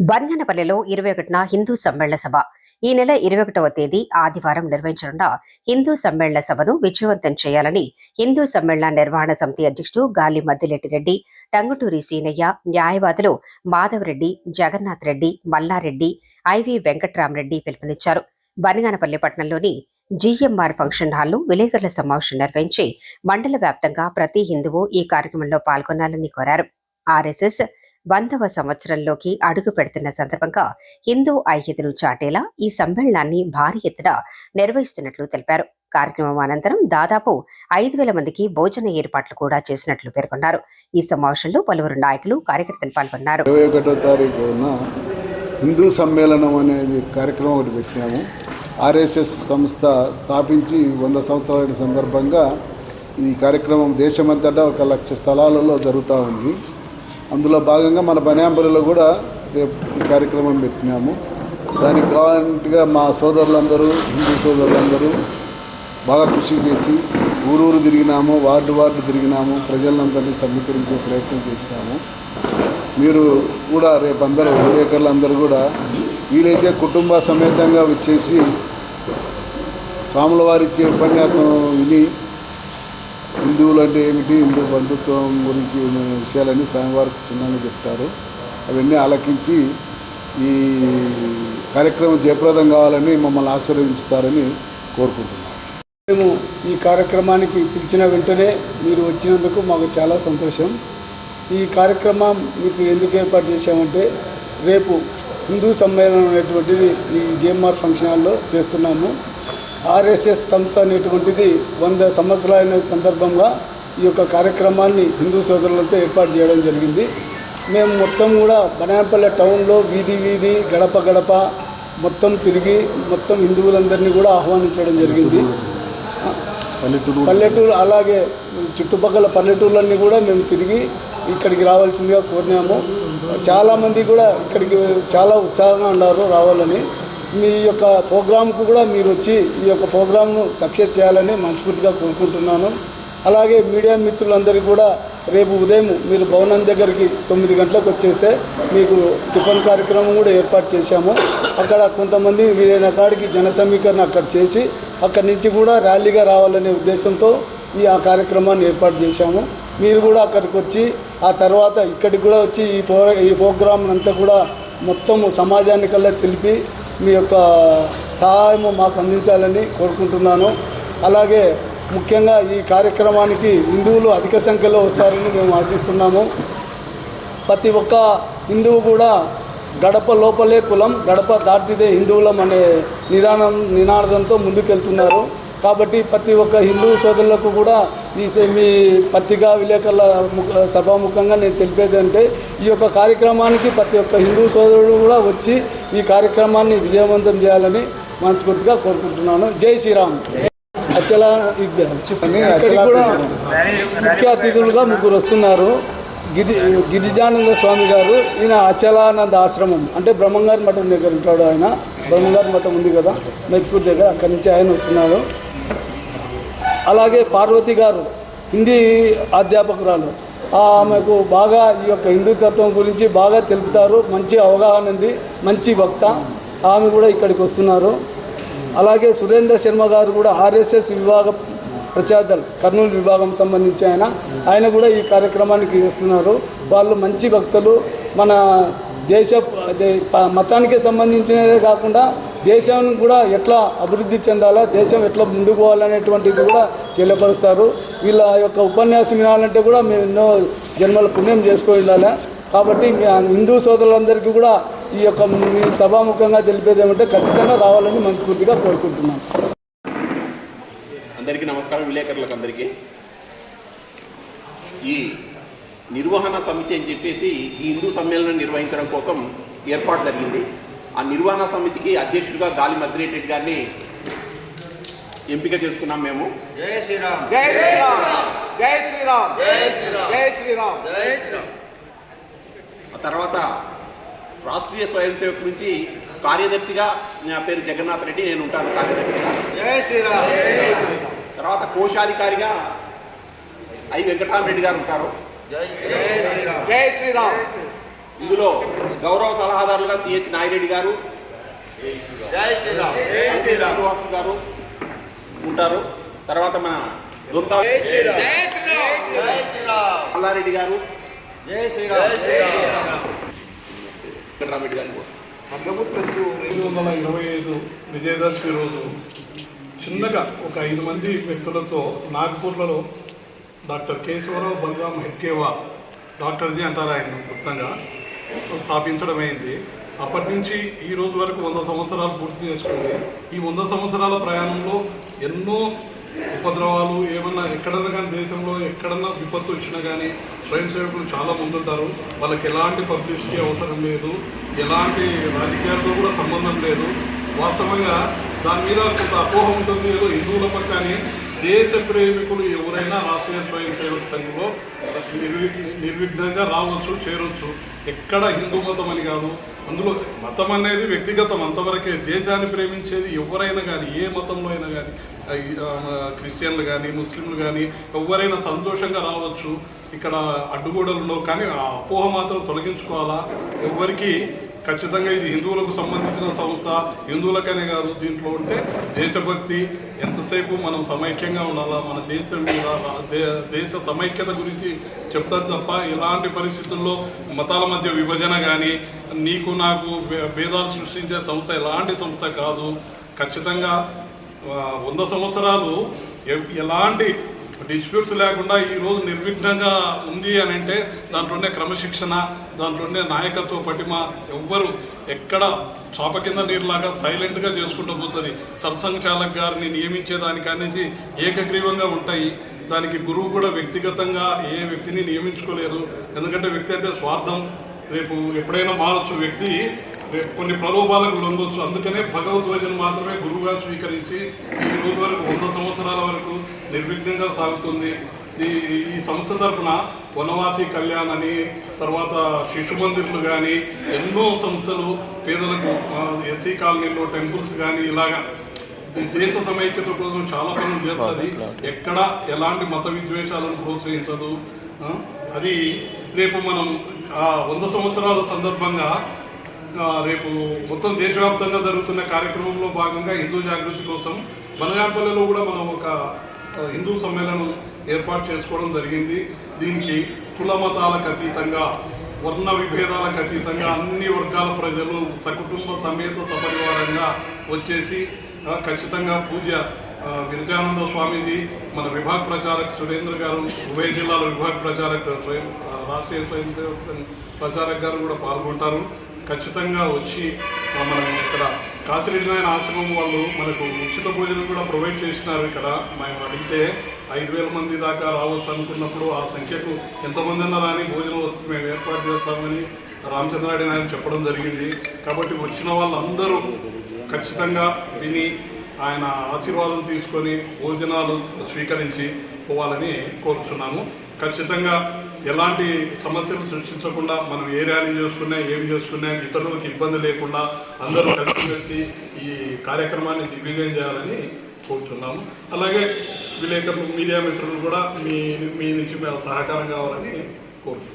బన్గనపల్లెలో ఇరవై ఒకటిన హిందూ సమ్మేళన సభ. ఈ నెల ఇరవై ఒకటవ తేదీ ఆదివారం నిర్వహించనున్న హిందూ సమ్మేళన సభను విజయవంతం చేయాలని హిందూ సమ్మేళన నిర్వహణ సమితి అధ్యక్షుడు గాలి మద్దిలెట్టిరెడ్డి టంగుటూరి సీనయ్య న్యాయవాదులు మాధవరెడ్డి జగన్నాథ్ రెడ్డి మల్లారెడ్డి ఐవి వెంకట్రామరెడ్డి పిలుపునిచ్చారు. బనగానపల్లి పట్టణంలోని జీఎంఆర్ ఫంక్షన్ హాల్లో విలేకరుల సమావేశం నిర్వహించి మండల వ్యాప్తంగా ప్రతి హిందువు ఈ కార్యక్రమంలో పాల్గొనాలని కోరారు. ఆర్ఎస్ఎస్ వందవ సంవత్సరంలోకి అడుగు పెడుతున్న సందర్భంగా హిందూ ఐక్యతను చాటేలా ఈ సమ్మేళనాన్ని భారీ ఎత్తున నిర్వహిస్తున్నట్లు తెలిపారు. కార్యక్రమం అనంతరం దాదాపు ఐదు వేల మందికి భోజన ఏర్పాట్లు కూడా చేసినట్లు పేర్కొన్నారు. ఈ సమావేశంలో పలువురు నాయకులు కార్యకర్తలు పాల్గొన్నారు. ఇరవై ఒకటో తారీఖున హిందూ సమ్మేళనం అనేది కార్యక్రమం ఒకటి పెట్టినాము. ఆర్ఎస్ఎస్ సంస్థ స్థాపించి వంద సంవత్సరాల సందర్భంగా ఈ కార్యక్రమం దేశమంతటా ఒక లక్ష స్థలాలలో జరుగుతూ ఉంది. అందులో భాగంగా మన బనాంబరిలో కూడా రేపు ఈ కార్యక్రమం పెట్టినాము. దానికి కావాలంటగా మా సోదరులందరూ హిందూ సోదరులందరూ బాగా కృషి చేసి ఊరూరు తిరిగినాము వార్డు వార్డు తిరిగినాము ప్రజలందరినీ సమీకరించే ప్రయత్నం చేసినాము. మీరు కూడా రేపు అందరూ విలేకరులు అందరూ కూడా వీలైతే కుటుంబ సమేతంగా వచ్చేసి స్వాముల వారిచ్చే ఉపన్యాసం విని హిందువులు అంటే ఏమిటి? హిందూ బంధుత్వం గురించి విషయాలన్నీ స్వామివారు క్షుణ్ణంగా చెప్తారు. అవన్నీ ఆలకించి ఈ కార్యక్రమం జయప్రదం కావాలని మమ్మల్ని ఆశీర్వదిస్తారని కోరుకుంటున్నాను మేము ఈ కార్యక్రమానికి పిలిచిన వెంటనే మీరు వచ్చినందుకు మాకు చాలా సంతోషం. ఈ కార్యక్రమం మీకు ఎందుకు ఏర్పాటు చేశామంటే రేపు హిందూ సమ్మేళనం అనేటువంటిది ఈ జేఎంఆర్ ఫంక్షన్ హాల్లో చేస్తున్నాము. ఆర్ఎస్ఎస్ సంస్థ అనేటువంటిది వంద సంవత్సరాలైన సందర్భంగా ఈ యొక్క కార్యక్రమాన్ని హిందూ సోదరులతో ఏర్పాటు చేయడం జరిగింది. మేము మొత్తం కూడా బనాయపల్లె టౌన్లో వీధి వీధి గడప గడప మొత్తం తిరిగి మొత్తం హిందువులందరినీ కూడా ఆహ్వానించడం జరిగింది. పల్లెటూరు. పల్లెటూరు అలాగే చుట్టుపక్కల పల్లెటూర్లన్నీ కూడా మేము తిరిగి ఇక్కడికి రావాల్సిందిగా కోరినాము. చాలామంది కూడా ఇక్కడికి చాలా ఉత్సాహంగా ఉన్నారు రావాలని. మీ యొక్క ప్రోగ్రాంకు కూడా మీరు వచ్చి ఈ యొక్క ప్రోగ్రాంను సక్సెస్ చేయాలని మనస్ఫూర్తిగా కోరుకుంటున్నాను. అలాగే మీడియా మిత్రులందరికీ కూడా రేపు ఉదయం మీరు భవనం దగ్గరికి తొమ్మిది గంటలకు వచ్చేస్తే మీకు టిఫిన్ కార్యక్రమం కూడా ఏర్పాటు చేశాము. అక్కడ కొంతమంది వీలైన కాడికి జన సమీకరణ అక్కడ చేసి అక్కడి నుంచి కూడా ర్యాలీగా రావాలనే ఉద్దేశంతో ఈ ఆ కార్యక్రమాన్ని ఏర్పాటు చేశాము. మీరు కూడా అక్కడికి వచ్చి ఆ తర్వాత ఇక్కడికి కూడా వచ్చి ఈ ప్రో ఈ ప్రోగ్రామ్ అంతా కూడా మొత్తము సమాజానికల్లా తెలిపి మీ యొక్క సహాయము మాకు అందించాలని కోరుకుంటున్నాను. అలాగే ముఖ్యంగా ఈ కార్యక్రమానికి హిందువులు అధిక సంఖ్యలో వస్తారని మేము ఆశిస్తున్నాము. ప్రతి ఒక్క హిందువు కూడా గడప లోపలే కులం గడప దాటిదే హిందువులం అనే నిదానం నినాదంతో ముందుకెళ్తున్నారు. కాబట్టి ప్రతి ఒక్క హిందూ సోదరులకు కూడా ఈ సే- మీ పత్రికా విలేకరుల ముఖ- సభాముఖంగా నేను తెలిపేది అంటే ఈ యొక్క కార్యక్రమానికి ప్రతి ఒక్క హిందూ సోదరుడు కూడా వచ్చి ఈ కార్యక్రమాన్ని విజయవంతం చేయాలని మనస్ఫూర్తిగా కోరుకుంటున్నాను. జై శ్రీరామ్. అచల ఇక్కడికి కూడా ముఖ్య అతిథులుగా ముగ్గురు వస్తున్నారు. గిరి గిరిజానంద స్వామి గారు ఈయన అచలానంద ఆశ్రమం అంటే బ్రహ్మంగారి మఠం దగ్గర ఉంటాడు ఆయన. బ్రహ్మంగారి మఠం ఉంది కదా మెచ్పూర్ దగ్గర అక్కడి నుంచి ఆయన వస్తున్నారు అలాగే పార్వతి గారు హిందీ అధ్యాపకురాలు. ఆమెకు బాగా ఈ యొక్క హిందుతత్వం గురించి బాగా తెలుపుతారు. మంచి అవగాహన ఉంది. మంచి వక్త. ఆమె కూడా ఇక్కడికి వస్తున్నారు. అలాగే సురేంద్ర శర్మ గారు కూడా ఆర్ఎస్ఎస్ విభాగ ప్రచారదల్ కర్నూలు విభాగం సంబంధించి ఆయన. ఆయన కూడా ఈ కార్యక్రమానికి వస్తున్నారు. వాళ్ళు మంచి భక్తులు మన దేశ మతానికి సంబంధించినదే కాకుండా దేశం కూడా ఎట్లా అభివృద్ధి చెందాలా దేశం ఎట్లా ముందుకు పోవాలనేటువంటిది కూడా తెలియపరుస్తారు. వీళ్ళ యొక్క ఉపన్యాసం వినాలంటే కూడా మేము ఎన్నో జన్మల పుణ్యం చేసుకొని ఉండాలి. కాబట్టి మీ హిందూ సోదరులందరికీ కూడా ఈ యొక్క మీ సభాముఖంగా తెలిపేది ఏమంటే ఖచ్చితంగా రావాలని మనస్ఫూర్తిగా కోరుకుంటున్నాను అందరికీ నమస్కారం విలేకరులకు అందరికీ ఈ నిర్వహణ సమితి అని చెప్పేసి ఈ హిందూ సమ్మేళనం నిర్వహించడం కోసం ఏర్పాటు జరిగింది. ఆ నిర్వహణ సమితికి అధ్యక్షుడిగా గాలి మద్దిరెడ్డి గారిని ఎంపిక చేసుకున్నాం మేము జై శ్రీరామ్ జై శ్రీరామ్ జై శ్రీరామ్ జై శ్రీరామ్ జై శ్రీరామ్ జై శ్రీరామ్ ఆ తర్వాత రాష్ట్రీయ స్వయం సేవక్ నుంచి కార్యదర్శిగా నా పేరు జగన్నాథ్ రెడ్డి నేను ఉంటాను కార్యదర్శిగా జై శ్రీరామ్ తర్వాత కోశాధికారిగా ఐ వెంకటరామరెడ్డి గారు ఉంటారు జై శ్రీరామ్ జై శ్రీరామ్ ఇందులో గౌరవ సలహాదారులుగా సిహెచ్ నాగిరెడ్డి గారు శ్రీనివాసు గారు ఉంటారు. తర్వాత మన దొంత మల్లారెడ్డి గారు. గారు. వందల ఇరవై ఐదు విజయదశమి రోజు చిన్నగా ఒక ఐదు మంది వ్యక్తులతో నాగ్పూర్లలో డాక్టర్ కేశవరావు బలరాం హెడ్కేవా డాక్టర్జీ అంటారు ఆయన క్లుప్తంగా. స్థాపించడం అయింది. అప్పటి నుంచి ఈ రోజు వరకు వంద సంవత్సరాలు పూర్తి చేసుకుంది. ఈ వంద సంవత్సరాల ప్రయాణంలో ఎన్నో ఉపద్రవాలు ఏమన్నా ఎక్కడన్నా కానీ దేశంలో ఎక్కడన్నా విపత్తు వచ్చినా కానీ స్వయం సేవకులు చాలా ముందుంటారు. వాళ్ళకి ఎలాంటి పబ్లిసిటీ అవసరం లేదు. ఎలాంటి రాజకీయాలతో కూడా సంబంధం లేదు. వాస్తవంగా దాని మీద కొంత అపోహ ఉంటుంది. ఏదో హిందువుల పక్కనే దేశ ప్రేమికులు ఎవరైనా రాష్ట్రీయ స్వయం సేవక సంఘంలో నిర్వి నిర్విఘ్నంగా రావచ్చు చేరొచ్చు. ఎక్కడ హిందూ మతం అని కాదు. అందులో మతం అనేది వ్యక్తిగతం. అంతవరకే దేశాన్ని ప్రేమించేది ఎవరైనా కానీ ఏ మతంలో అయినా కానీ క్రిస్టియన్లు కానీ ముస్లింలు కానీ ఎవరైనా సంతోషంగా రావచ్చు. ఇక్కడ అడ్డుగోడలు ఉండవు. కానీ ఆ అపోహ మాత్రం తొలగించుకోవాలా? ఎవరికి ఖచ్చితంగా ఇది హిందువులకు సంబంధించిన సంస్థ. హిందువులకనే కాదు దీంట్లో ఉంటే దేశభక్తి ఎంతసేపు మనం సమైక్యంగా ఉండాలా? మన దేశం మీద దేశ సమైక్యత గురించి చెప్తారు తప్ప ఎలాంటి పరిస్థితుల్లో మతాల మధ్య విభజన కానీ నీకు నాకు భేదాలు సృష్టించే సంస్థ ఎలాంటి సంస్థ కాదు. ఖచ్చితంగా వంద సంవత్సరాలు ఎ- ఎలాంటి డిస్ప్యూట్స్ లేకుండా ఈ రోజు నిర్విఘ్నంగా ఉంది అని అంటే దాంట్లోనే క్రమశిక్షణ దాంట్లోనే నాయకత్వ పటిమ ఎవ్వరు ఎక్కడ చాప కింద నీరులాగా సైలెంట్గా చేసుకుంటూ పోతుంది. సత్సంగ్ చాలక్ గారిని నియమించే దానికాడి ఏకగ్రీవంగా ఉంటాయి. దానికి గురువు కూడా వ్యక్తిగతంగా ఏ వ్యక్తిని నియమించుకోలేదు. ఎందుకంటే వ్యక్తి అంటే స్వార్థం. రేపు ఎప్పుడైనా మారచ్చు వ్యక్తి. కొన్ని ప్రలోభాలకు లొంగొచ్చు. అందుకనే భగవద్వజను మాత్రమే గురువుగా స్వీకరించి ఈ రోజు వరకు వంద సంవత్సరాల వరకు నిర్విఘ్నంగా సాగుతుంది. ఈ ఈ సంస్థ తరఫున వనవాసి కళ్యాణ్ అని తర్వాత శిశు మందిర్లు కానీ ఎన్నో సంస్థలు పేదలకు ఎస్సీ కాలనీలో టెంపుల్స్ కానీ ఇలాగా దేశ సమైక్యత కోసం చాలా పనులు చేస్తుంది. ఎక్కడ ఎలాంటి మత విద్వేషాలను ప్రోత్సహించదు. అది రేపు మనం ఆ వంద సంవత్సరాల సందర్భంగా రేపు మొత్తం దేశవ్యాప్తంగా జరుగుతున్న కార్యక్రమంలో భాగంగా హిందూ జాగృతి కోసం బనగానపల్లిలో కూడా మనం ఒక హిందూ సమ్మేళనం ఏర్పాటు చేసుకోవడం జరిగింది. దీనికి కుల మతాలకు అతీతంగా వర్ణ విభేదాలకు అతీతంగా అన్ని వర్గాల ప్రజలు సకుటుంబ సమేత సపరివారంగా వచ్చేసి ఖచ్చితంగా పూజ విరజానంద స్వామీజీ మన విభాగ ప్రచారక్ సురేంద్ర గారు ఉభయ జిల్లాల విభాగ ప్రచారక్ స్వయం రాష్ట్రీయ స్వయం సేవక సంఘ్ ప్రచారక్ గారు కూడా పాల్గొంటారు. ఖచ్చితంగా వచ్చి మనం ఇక్కడ కాశీనారాయణ ఆశ్రమం వాళ్ళు మనకు ఉచిత భోజనం కూడా ప్రొవైడ్ చేసినారు ఇక్కడ. మేము అడిగితే ఐదు వేల మంది దాకా రావచ్చు అనుకున్నప్పుడు ఆ సంఖ్యకు ఎంతమంది అన్నా రాని భోజనం వస్తే మేము ఏర్పాటు చేస్తామని రామచంద్రారెడ్డి నాయన చెప్పడం జరిగింది. కాబట్టి వచ్చిన వాళ్ళందరూ ఖచ్చితంగా విని ఆయన ఆశీర్వాదం తీసుకొని భోజనాలు స్వీకరించి పోవాలని కోరుచున్నాము. ఖచ్చితంగా ఎలాంటి సమస్యలు సృష్టించకుండా మనం ఏ ర్యాలీ చేసుకున్నా ఏం చేసుకున్నా ఇతరులకు ఇబ్బంది లేకుండా అందరూ కలిసిమెలిసి ఈ కార్యక్రమాన్ని దిగ్విజయం చేయాలని కోరుతున్నాము అలాగే విలేకరులు మీడియా మిత్రులు కూడా మీ మీ నుంచి సహకారం కావాలని కోరుతున్నాము